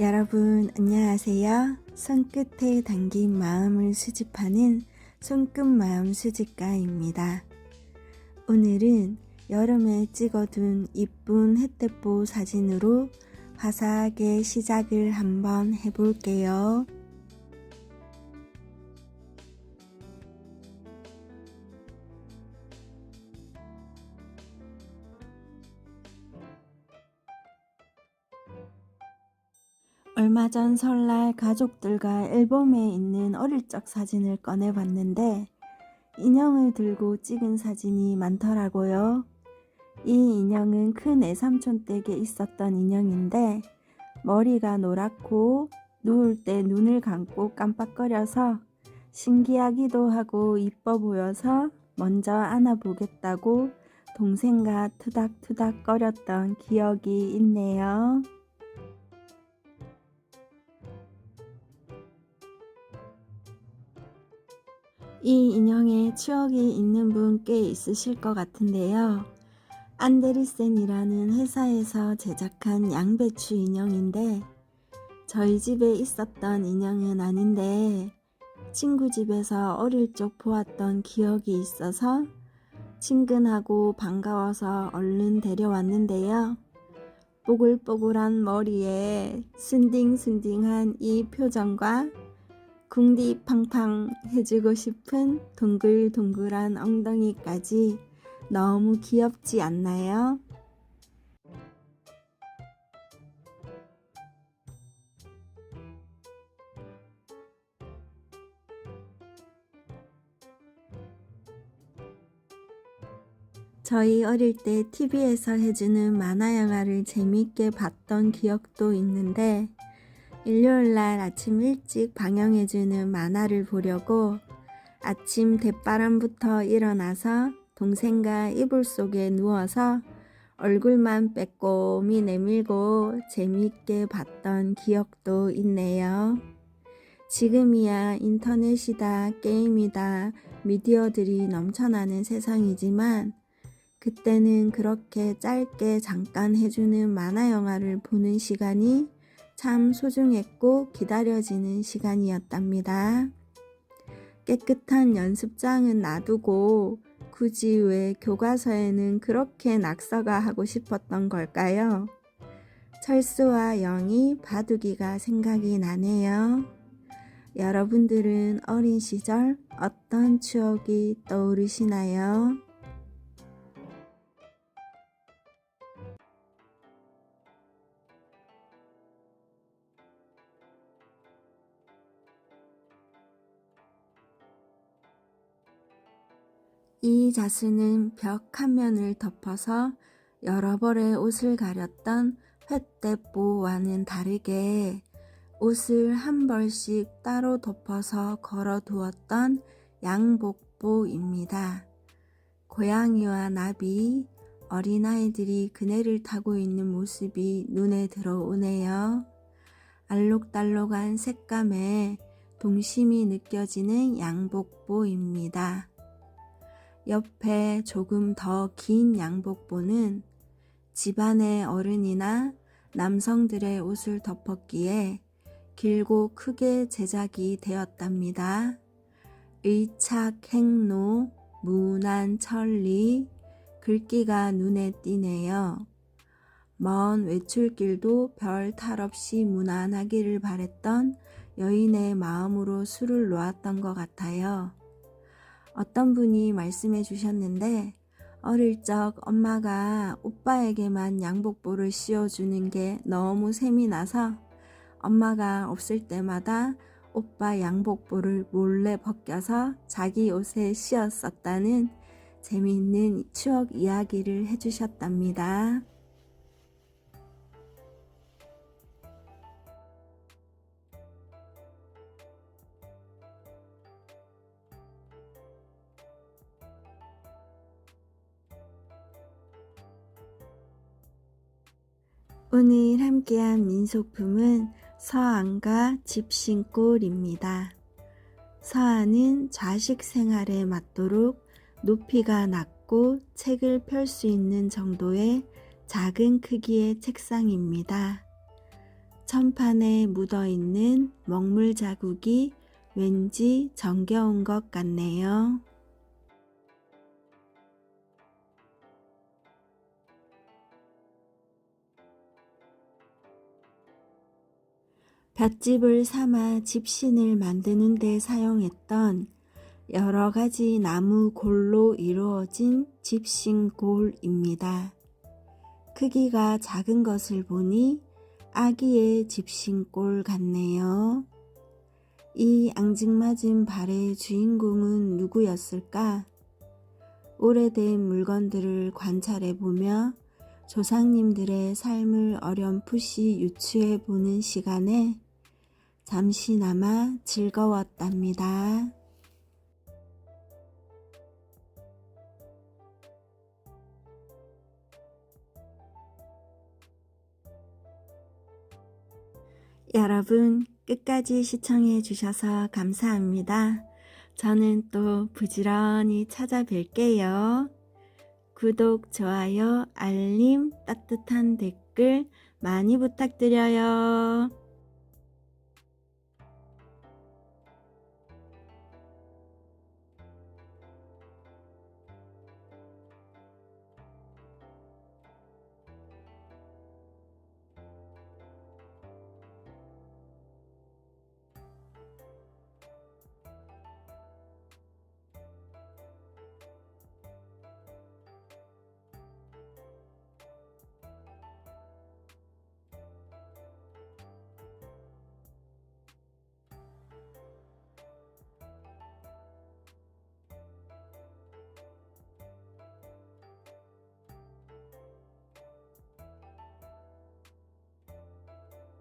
여러분 안녕하세요. 손끝에 담긴 마음을 수집하는 손끝 마음 수집가입니다. 오늘은 여름에 찍어둔 이쁜 햇대포 사진으로 화사하게 시작을 한번 해볼게요. 얼마 전 설날 가족들과 앨범에 있는 어릴 적 사진을 꺼내봤는데 인형을 들고 찍은 사진이 많더라고요. 이 인형은 큰 애삼촌 댁에 있었던 인형인데 머리가 노랗고 누울 때 눈을 감고 깜빡거려서 신기하기도 하고 이뻐 보여서 먼저 안아보겠다고 동생과 투닥투닥 거렸던 기억이 있네요. 이 인형에 추억이 있는 분 꽤 있으실 것 같은데요. 안데리센이라는 회사에서 제작한 양배추 인형인데 저희 집에 있었던 인형은 아닌데 친구 집에서 어릴 적 보았던 기억이 있어서 친근하고 반가워서 얼른 데려왔는데요. 뽀글뽀글한 머리에 순딩순딩한 이 표정과 궁디 팡팡 해주고 싶은 동글동글한 엉덩이까지 너무 귀엽지 않나요? 저희 어릴 때 TV에서 해주는 만화 영화를 재미있게 봤던 기억도 있는데 일요일 날 아침 일찍 방영해주는 만화를 보려고 아침 대바람부터 일어나서 동생과 이불 속에 누워서 얼굴만 빼꼼히 내밀고 재미있게 봤던 기억도 있네요. 지금이야 인터넷이다, 게임이다, 미디어들이 넘쳐나는 세상이지만 그때는 그렇게 짧게 잠깐 해주는 만화 영화를 보는 시간이 참 소중했고 기다려지는 시간이었답니다. 깨끗한 연습장은 놔두고 굳이 왜 교과서에는 그렇게 낙서가 하고 싶었던 걸까요? 철수와 영희, 바둑이가 생각이 나네요. 여러분들은 어린 시절 어떤 추억이 떠오르시나요? 이 자수는 벽 한 면을 덮어서 여러 벌의 옷을 가렸던 횃대보와는 다르게 옷을 한 벌씩 따로 덮어서 걸어 두었던 양복보입니다. 고양이와 나비, 어린아이들이 그네를 타고 있는 모습이 눈에 들어오네요. 알록달록한 색감에 동심이 느껴지는 양복보입니다. 옆에 조금 더 긴 양복보는 집안의 어른이나 남성들의 옷을 덮었기에 길고 크게 제작이 되었답니다. 의착, 행로, 무난, 천리, 글귀가 눈에 띄네요. 먼 외출길도 별 탈 없이 무난하기를 바랬던 여인의 마음으로 술을 놓았던 것 같아요. 어떤 분이 말씀해 주셨는데 어릴 적 엄마가 오빠에게만 양복보를 씌워주는 게 너무 셈이 나서 엄마가 없을 때마다 오빠 양복보를 몰래 벗겨서 자기 옷에 씌웠었다는 재미있는 추억 이야기를 해주셨답니다. 오늘 함께한 민속품은 서안과 집신골입니다. 서안은 자식 생활에 맞도록 높이가 낮고 책을 펼 수 있는 정도의 작은 크기의 책상입니다. 천판에 묻어 있는 먹물 자국이 왠지 정겨운 것 같네요. 볏짚을 삼아 집신을 만드는 데 사용했던 여러 가지 나무 골로 이루어진 집신 골입니다. 크기가 작은 것을 보니 아기의 집신 골 같네요. 이 앙증맞은 발의 주인공은 누구였을까? 오래된 물건들을 관찰해 보며 조상님들의 삶을 어렴풋이 유추해 보는 시간에 잠시나마 즐거웠답니다. 여러분 끝까지 시청해 주셔서 감사합니다. 저는 또 부지런히 찾아뵐게요. 구독, 좋아요, 알림, 따뜻한 댓글 많이 부탁드려요.